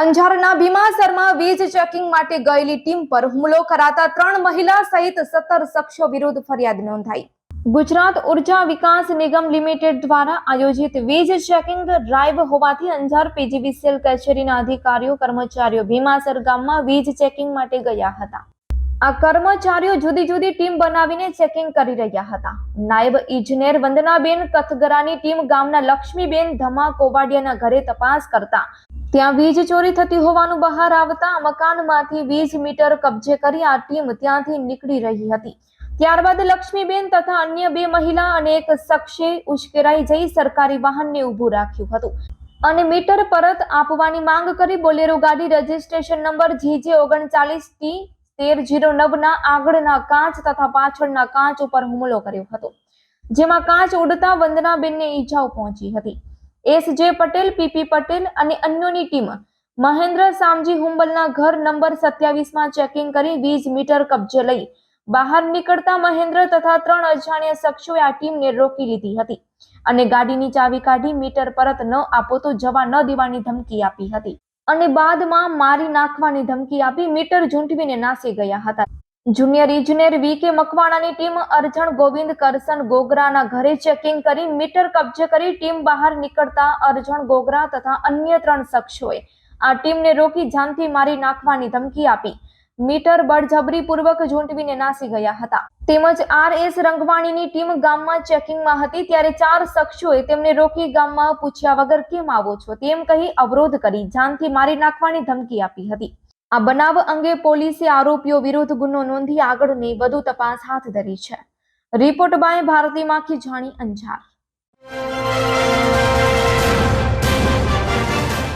અંજારના ભીમાસરમાં વીજ ચેકિંગ માટે ગયેલી ટીમ પર હુમલો કરાતા ત્રણ મહિલા સહિત સત્તર શખ્સો વિરુદ્ધ ફરિયાદ નોંધાઈ. ગુજરાત ઊર્જા વિકાસ નિગમ લિમિટેડ દ્વારા આયોજિત વીજ ચેકિંગ ડ્રાઈવ હોવાથી અંજાર પીજીવીસીએલ કચેરીના અધિકારીઓ, કર્મચારીઓ ભીમાસર ગામમાં વીજ ચેકિંગ માટે ગયા હતા. આ કર્મચારીઓ જુદી જુદી ટીમ બનાવીને ચેકિંગ કરી રહ્યા હતા. નાયબ ઇજનેર વંદનાબેન કથગરાની ટીમ ગામના લક્ષ્મીબેન ધમા કોવાડિયાના ઘરે તપાસ કરતા ત્યાં વીજ ચોરી થતી હોવાનું બહાર આવતા મકાનમાંથી વીજ મીટર કબજે કરી આ ટીમ ત્યાંથી નીકળી રહી હતી. ત્યારબાદ લક્ષ્મીબેન તથા અન્ય બે મહિલા અને એક શખ્સે ઉશ્કેરાઈ જઈ સરકારી વાહનને ઊભું રાખ્યું હતું. અને મીટર પરત આપવાની માંગ કરી બોલેરો ગાડી રજીસ્ટ્રેશન નંબર જીજે ઓગણચાલીસ ટી તેર જીરો નવના આગળના કાચ તથા પાછળના કાચ ઉપર હુમલો કર્યો હતો, જેમાં કાચ ઉડતા વંદનાબેનને ઈજાઓ પહોંચી હતી. એસ જે પટેલ પીપી પટેલ અને અન્યોની ટીમ. મહેન્દ્ર સામજી હુંબલના ઘર નંબર સત્યાવીસમાં ચેકિંગ કરી વીજ મીટર કબજે લઈ. બહાર નીકળતા મહેન્દ્ર તથા ત્રણ અજાણ્યા શખ્સોએ આ ટીમને રોકી લીધી હતી અને ગાડીની ચાવી કાઢી મીટર પરત ન આપો તો જવા ન દેવાની ધમકી આપી હતી. અને બાદમાં મારી નાખવાની ધમકી આપી મીટર ઝૂંટવીને નાસી ગયા હતા. જુનિયર ઇજનેર વી કે મકવાણાની ટીમ અરજણ ગોવિંદ કરસન ગોગરાના ઘરે ચેકિંગ કરી મીટર કબજે કરી ટીમ બહાર નીકળતા અરજણ ગોગરા તથા અન્ય ત્રણ શખ્સોએ આ ટીમને રોકી જાનથી મારી નાખવાની ધમકી આપી. મીટર બળજબરીપૂર્વક ઝૂંટવીને નાસી ગયા હતા. તેમજ આર એસ રંગવાણીની ટીમ ગામમાં ચેકિંગમાં હતી ત્યારે ચાર શખ્સોએ તેમને રોકી ગામમાં પૂછ્યા વગર કેમ આવો છો તેમ કહી અવરોધ કરી જાનથી મારી નાખવાની ધમકી આપી હતી. આ બનાવ અંગે પોલીસે આરોપીઓ વિરુદ્ધ ગુનો નોંધી આગળની વધુ તપાસ હાથ ધરી છે. રિપોર્ટ બાય ભારતી માખી જાણી અંજાર.